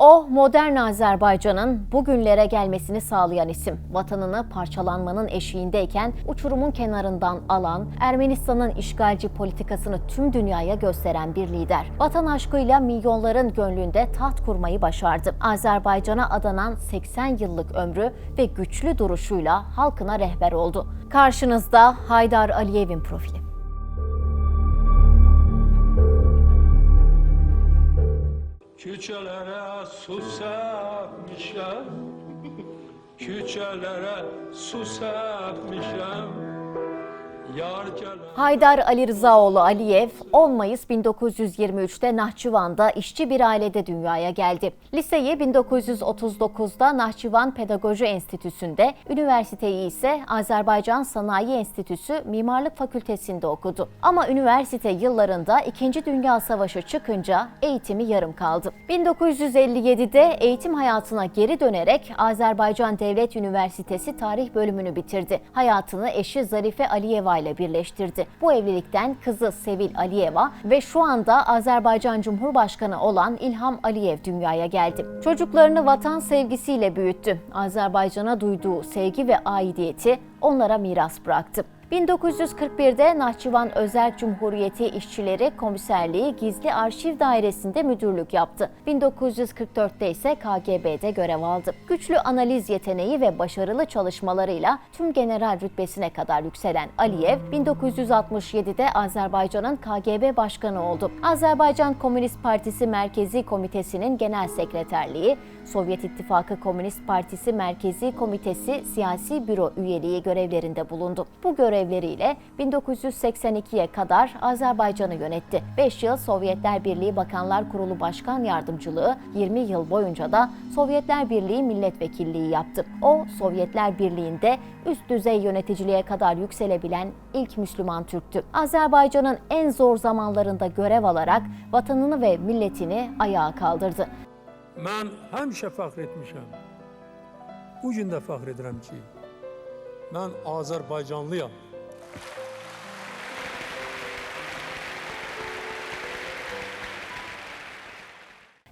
O, modern Azerbaycan'ın bugünlere gelmesini sağlayan isim. Vatanını parçalanmanın eşiğindeyken uçurumun kenarından alan, Ermenistan'ın işgalci politikasını tüm dünyaya gösteren bir lider. Vatan aşkıyla milyonların gönlünde taht kurmayı başardı. Azerbaycan'a adanan 80 yıllık ömrü ve güçlü duruşuyla halkına rehber oldu. Karşınızda Haydar Aliyev'in profili. Küçelere su serpmişem. Küçelere su gelen Haydar Ali Rızaoğlu Aliyev 10 Mayıs 1923'te Nahçıvan'da işçi bir ailede dünyaya geldi. Liseyi 1939'da Nahçıvan Pedagoji Enstitüsü'nde, üniversiteyi ise Azerbaycan Sanayi Enstitüsü Mimarlık Fakültesi'nde okudu. Ama üniversite yıllarında 2. Dünya Savaşı çıkınca eğitimi yarım kaldı. 1957'de eğitim hayatına geri dönerek Azerbaycan Devlet Üniversitesi Tarih bölümünü bitirdi. Hayatını eşi Zarife Aliyeva ile birleştirdi. Bu evlilikten kızı Sevil Aliyeva ve şu anda Azerbaycan Cumhurbaşkanı olan İlham Aliyev dünyaya geldi. Çocuklarını vatan sevgisiyle büyüttü. Azerbaycan'a duyduğu sevgi ve aidiyeti onlara miras bıraktı. 1941'de Nahçıvan Özel Cumhuriyeti İşçileri Komiserliği Gizli Arşiv Dairesi'nde müdürlük yaptı. 1944'te ise KGB'de görev aldı. Güçlü analiz yeteneği ve başarılı çalışmalarıyla tüm general rütbesine kadar yükselen Aliyev, 1967'de Azerbaycan'ın KGB başkanı oldu. Azerbaycan Komünist Partisi Merkezi Komitesi'nin genel sekreterliği, Sovyet İttifakı Komünist Partisi Merkezi Komitesi Siyasi Büro üyeliği görevlerinde bulundu. Bu görevleriyle 1982'ye kadar Azerbaycan'ı yönetti. 5 yıl Sovyetler Birliği Bakanlar Kurulu Başkan Yardımcılığı, 20 yıl boyunca da Sovyetler Birliği Milletvekilliği yaptı. O, Sovyetler Birliği'nde üst düzey yöneticiliğe kadar yükselebilen ilk Müslüman Türktü. Azerbaycan'ın en zor zamanlarında görev alarak vatanını ve milletini ayağa kaldırdı. Mən həmişə fəxr etmişəm. Bu gün də fəxr edirəm ki, mən Azərbaycanlıyam.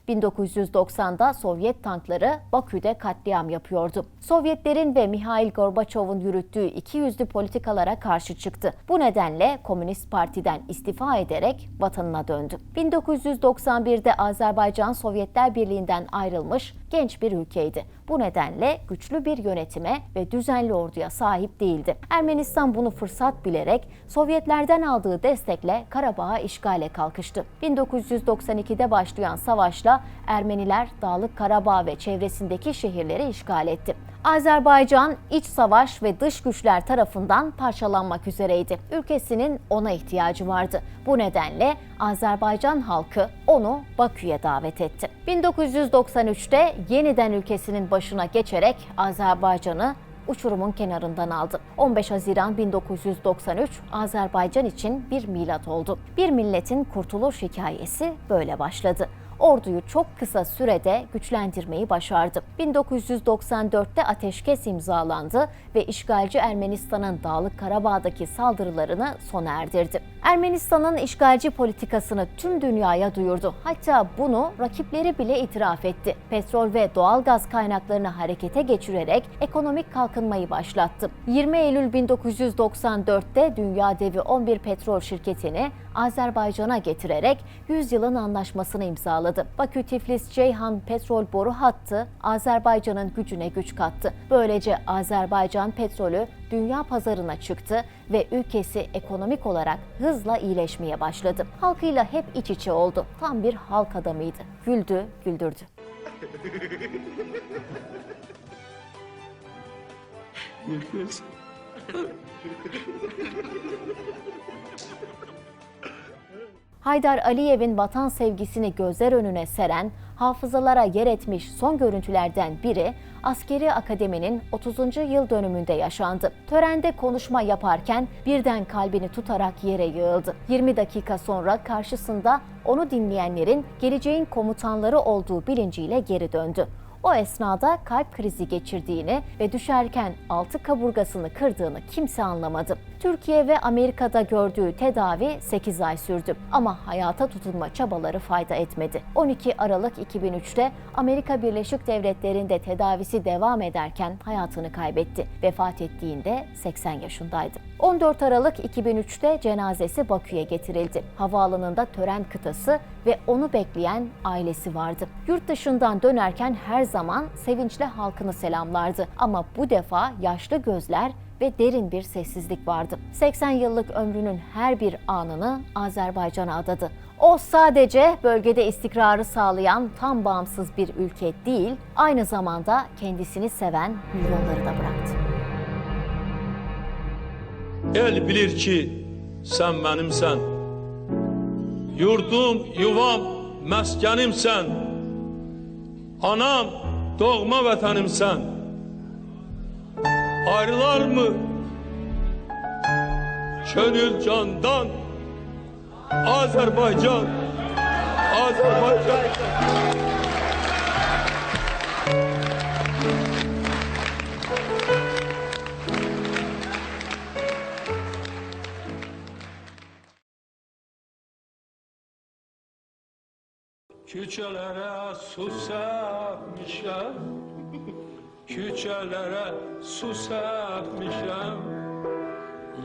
1990'da Sovyet tankları Bakü'de katliam yapıyordu. Sovyetlerin ve Mihail Gorbaçov'un yürüttüğü ikiyüzlü politikalara karşı çıktı. Bu nedenle Komünist Parti'den istifa ederek vatanına döndü. 1991'de Azerbaycan Sovyetler Birliği'nden ayrılmış genç bir ülkeydi. Bu nedenle güçlü bir yönetime ve düzenli orduya sahip değildi. Ermenistan bunu fırsat bilerek Sovyetlerden aldığı destekle Karabağ'a işgale kalkıştı. 1992'de başlayan savaşla Ermeniler Dağlık Karabağ ve çevresindeki şehirleri işgal etti. Azerbaycan iç savaş ve dış güçler tarafından parçalanmak üzereydi. Ülkesinin ona ihtiyacı vardı. Bu nedenle Azerbaycan halkı onu Bakü'ye davet etti. 1993'te yeniden ülkesinin başına geçerek Azerbaycan'ı uçurumun kenarından aldı. 15 Haziran 1993 Azerbaycan için bir milat oldu. Bir milletin kurtuluş hikayesi böyle başladı orduyu çok kısa sürede güçlendirmeyi başardı. 1994'te ateşkes imzalandı ve işgalci Ermenistan'ın Dağlık Karabağ'daki saldırılarını sona erdirdi. Ermenistan'ın işgalci politikasını tüm dünyaya duyurdu. Hatta bunu rakipleri bile itiraf etti. Petrol ve doğal gaz kaynaklarını harekete geçirerek ekonomik kalkınmayı başlattı. 20 Eylül 1994'te dünya devi 11 petrol şirketini Azerbaycan'a getirerek 100 yılın anlaşmasını imzaladı. Bakü-Tiflis-Ceyhan petrol boru hattı Azerbaycan'ın gücüne güç kattı. Böylece Azerbaycan petrolü dünya pazarına çıktı ve ülkesi ekonomik olarak hızla iyileşmeye başladı. Halkıyla hep iç içe oldu. Tam bir halk adamıydı. Güldü, güldürdü. Haydar Aliyev'in vatan sevgisini gözler önüne seren, hafızalara yer etmiş son görüntülerden biri Askeri Akademi'nin 30. yıl dönümünde yaşandı. Törende konuşma yaparken birden kalbini tutarak yere yığıldı. 20 dakika sonra karşısında onu dinleyenlerin geleceğin komutanları olduğu bilinciyle geri döndü. O esnada kalp krizi geçirdiğini ve düşerken altı kaburgasını kırdığını kimse anlamadı. Türkiye ve Amerika'da gördüğü tedavi 8 ay sürdü ama hayata tutunma çabaları fayda etmedi. 12 Aralık 2003'te Amerika Birleşik Devletleri'nde tedavisi devam ederken hayatını kaybetti. Vefat ettiğinde 80 yaşındaydı. 14 Aralık 2003'te cenazesi Bakü'ye getirildi. Havaalanında tören kıtası ve onu bekleyen ailesi vardı. Yurt dışından dönerken her zaman sevinçle halkını selamlardı. Ama bu defa yaşlı gözler ve derin bir sessizlik vardı. 80 yıllık ömrünün her bir anını Azerbaycan'a adadı. O sadece bölgede istikrarı sağlayan tam bağımsız bir ülke değil, aynı zamanda kendisini seven milyonları da bıraktı. El bilir ki sen benimsen. Yurdum, yuvam, meskenimsen. Anam, doğma vətənimsən. Ayrılar mı? Könül candan. Azerbaycan. Azerbaycan. Küçelere su serpmişem Küçelere su serpmişem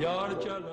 Yar gelen